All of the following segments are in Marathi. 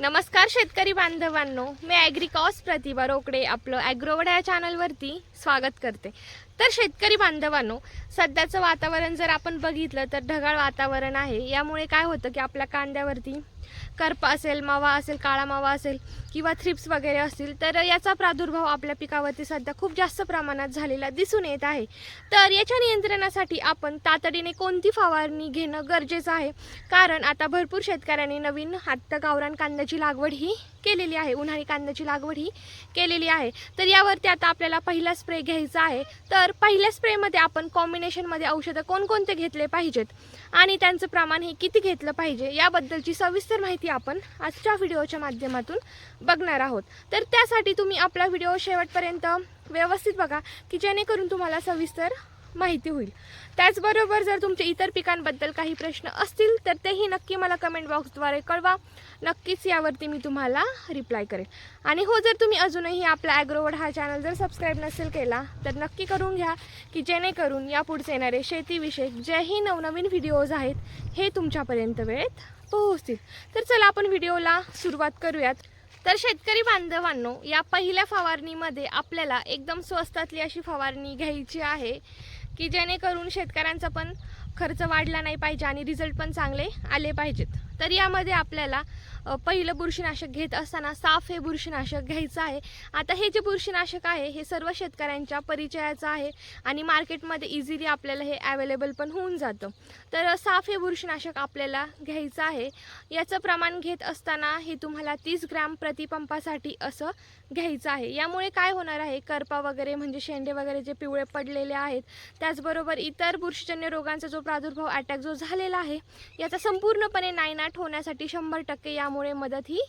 नमस्कार शेतकरी बांधवांनो मी ॲग्रिकॉस प्रतिभा रोकडे आपलं ॲग्रोवड या चॅनलवरती स्वागत करते. तर शेतकरी बांधवांनो सध्याचं वातावरण जर आपण बघितलं तर ढगाळ वातावरण आहे. यामुळे काय होतं की आपल्या कांद्यावरती करप असेल मावा असेल काळा मावा असेल किंवा थ्रिप्स वगैरे असतील तर याचा प्रादुर्भाव आपल्या पिकावरती सध्या खूप जास्त प्रमाणात झालेला दिसून येत आहे. तर याच्या नियंत्रणासाठी आपण तातडीने कोणती फवारणी घेणं गरजेचं आहे? कारण आता भरपूर शेतकऱ्यांनी नवीन आत्ता गावरान कांद्याची लागवड ही केलेली आहे उन्हाळी कांद्याची लागवड ही केलेली आहे. तर यावरती आता आपल्याला पहिला स्प्रे घ्यायचा आहे. तर पहिल्या स्प्रेमध्ये आपण कॉम्बिनेशनमध्ये औषधं कोणकोणते घेतले पाहिजेत? आणि त्यांचं प्रमाण हे किती घेतलं पाहिजे? याबद्दलची सविस्तर माहिती आपण आजच्या व्हिडिओच्या माध्यमातून बघणार आहोत. तर त्यासाठी तुम्ही आपला व्हिडिओ शेवटपर्यंत व्यवस्थित बघा की जेणेकरून तुम्हाला सविस्तर माहिती होईल. त्याचबरोबर जर तुमचे इतर पिकांबद्दल काही प्रश्न असतील तर तेही नक्की मला कमेंट बॉक्सद्वारे कळवा. नक्कीच यावरती मी तुम्हाला रिप्लाय करेल आणि हो जर तुम्ही अजूनही आपला ॲग्रोवड हा चॅनल जर सबस्क्राईब नसेल केला तर नक्की करून घ्या की जेणेकरून यापुढचे येणारे शेतीविषयक जेही नवनवीन व्हिडिओज आहेत हे तुमच्यापर्यंत वेळेत पोहोचतील. तर चला आपण व्हिडिओला सुरुवात करूयात. तर शेतकरी बांधवांनो या पहिल्या फवारणीमध्ये आपल्याला एकदम स्वस्तातली अशी फवारणी घ्यायची आहे. की जेणेकरून शेतकऱ्यांचा पण खर्च वाढला नाही पाहिजे आणि रिझल्ट पण चांगले आले पाहिजेत. तर यामध्ये आपल्याला पहिलं बुरशीनाशक घेत असताना साफ हे बुरशीनाशक घ्यायचं आहे. आता हे जे बुरशीनाशक आहे हे सर्व शेतकऱ्यांच्या परिचयाचं आहे आणि मार्केटमध्ये इझिली आपल्याला हे अवेलेबल पण होऊन जातं. तर साफ हे बुरशीनाशक आपल्याला घ्यायचं आहे. याचं प्रमाण घेत असताना हे तुम्हाला तीस ग्रॅम प्रतिपंपासाठी असं घ्यायचं आहे. यामुळे काय होणार आहे करपा वगैरे म्हणजे शेंडे वगैरे जे पिवळे पडलेले आहेत त्याचबरोबर इतर बुरशीजन्य रोगांचा जो प्रादुर्भाव अटॅक जो झालेला आहे याचा संपूर्णपणे नायनाट होण्यासाठी शंभर टक्के यामुळे मदत ही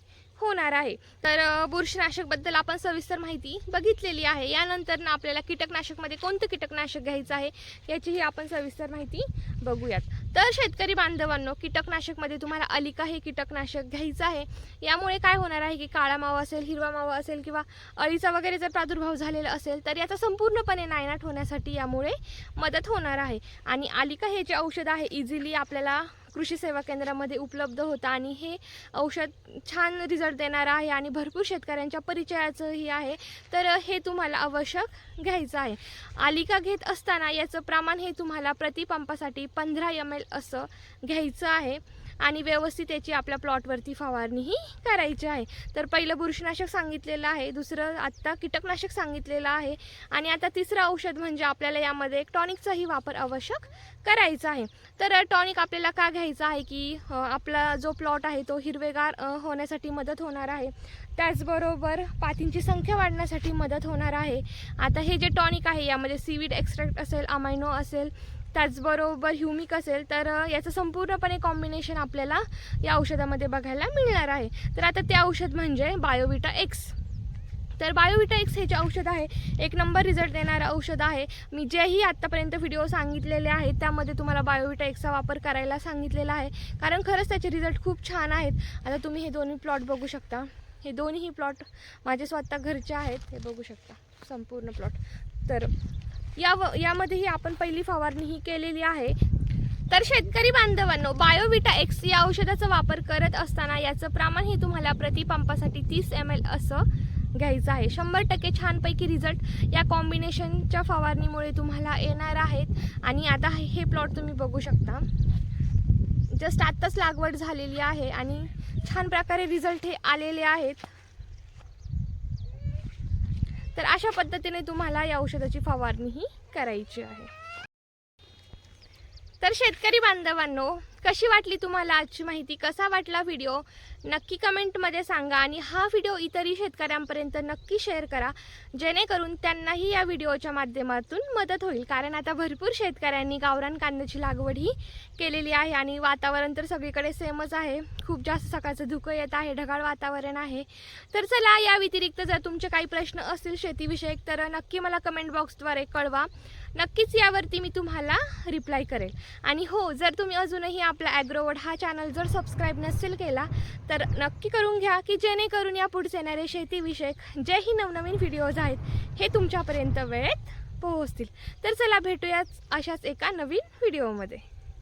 होणार आहे. तर बुरशीनाशकबद्दल आपण सविस्तर माहिती बघितलेली आहे. यानंतर ना आपल्याला कीटकनाशकमध्ये कोणतं कीटकनाशक घ्यायचं आहे याचीही आपण सविस्तर माहिती बघूयात. तर शेतकरी बांधवांनो कीटकनाशकमध्ये तुम्हाला अलिका हे कीटकनाशक घ्यायचं आहे. यामुळे काय होणार आहे की काळा मावा असेल हिरवा मावा असेल किंवा अळीचा वगैरे जर प्रादुर्भाव झालेला असेल तर याचा संपूर्णपणे नायनाट होण्यासाठी यामुळे मदत होणार आहे. आणि अलिका हे जे औषध आहे इझिली आपल्याला कृषी सेवा केंद्रामध्ये उपलब्ध होतं आणि हे औषध छान रिझल्ट देणारं आहे आणि भरपूर शेतकऱ्यांच्या परिचयाचंही आहे. तर हे तुम्हाला आवश्यक घ्यायचं आहे. आलिका घेत असताना याचं प्रमाण हे तुम्हाला प्रतिपंपासाठी पंधरा एम एल असं घ्यायचं आहे. आणि व्यवस्थित याची आपल्या प्लॉटवरती फवारणीही करायची आहे. तर पहिलं बुरशीनाशक सांगितलेलं आहे दुसरं आत्ता कीटकनाशक सांगितलेलं आहे आणि आता तिसरं औषध म्हणजे आपल्याला यामध्ये एक टॉनिकचाही वापर आवश्यक करायचा आहे. तर टॉनिक आपल्याला का घ्यायचं आहे की आपला जो प्लॉट आहे तो हिरवेगार होण्यासाठी मदत होणार आहे. त्याचबरोबर पातींची संख्या वाढण्यासाठी मदत होणार आहे. आता हे जे टॉनिक आहे यामध्ये सीविड एक्स्ट्रॅक्ट असेल अमायनो असेल त्याचबरोबर ह्युमिक असेल तर याचं संपूर्णपणे कॉम्बिनेशन आपल्याला या औषधामध्ये बघायला मिळणार आहे. तर आता ते औषध म्हणजे बायोविटा एक्स तर बायोविटा एक्स हे जे औषध आहे एक नंबर रिझल्ट देणारं औषध आहे. मी जेही आत्तापर्यंत व्हिडिओ सांगितलेले आहेत त्यामध्ये तुम्हाला बायोविटा एक्सचा वापर करायला सांगितलेला आहे. कारण खरंच त्याचे रिझल्ट खूप छान आहेत. आता तुम्ही हे दोन्ही प्लॉट बघू शकता. हे दोन्ही प्लॉट माझे स्वतः घरचे आहेत. हे बघू शकता. संपूर्ण प्लॉट तर या यामध्येही आपण पहिली फवारणी ही केलेली आहे. तर शेतकरी बांधवांनो बायोविटा एक्स या औषधाचा वापर करत असताना याचं प्रमाण हे तुम्हाला प्रतिपंपासाठी तीस एम एल असं घ्यायचं आहे. शंभर टक्के छानपैकी रिझल्ट या कॉम्बिनेशनच्या फवारणीमुळे तुम्हाला येणार आहेत. आणि आता हे- हे प्लॉट तुम्ही बघू शकता. जस्ट आत्ताच लागवड झालेली आहे आणि छान प्रकारे रिझल्ट हे आलेले आहेत. तर अशा पद्धतीने तुम्हाला या औषधाची फवारणीही करायची आहे. तर शेतकरी बांधवांनो कशी वाटली तुम्हाला आजची माहिती? कसा वाटला व्हिडिओ नक्की कमेंटमध्ये सांगा आणि हा व्हिडिओ इतरही शेतकऱ्यांपर्यंत नक्की शेअर करा. जेणेकरून त्यांनाही या व्हिडिओच्या माध्यमातून मदत होईल. कारण आता भरपूर शेतकऱ्यांनी गावरान कांद्याची लागवड ही केलेली आहे आणि वातावरण तर सगळीकडे सेमच आहे. खूप जास्त सकाळचं धुकं येत आहे ढगाळ वातावरण आहे. तर चला या व्यतिरिक्त जर तुमचे काही प्रश्न असतील शेतीविषयक तर नक्की मला कमेंट बॉक्सद्वारे कळवा. नक्कीच यावरती मी तुम्हाला रिप्लाय करेल. आणि हो जर तुम्ही अजूनही आपला ॲग्रोवड हा चॅनल जर सबस्क्राईब नसेल केला तर नक्की करून घ्या की जेणेकरून या पुढचे येणारे शेतीविषयक जेही नवनवीन व्हिडिओज आहेत हे तुमच्यापर्यंत वेळेत पोहोचतील. तर चला भेटूयाच अशाच एका नवीन व्हिडिओमध्ये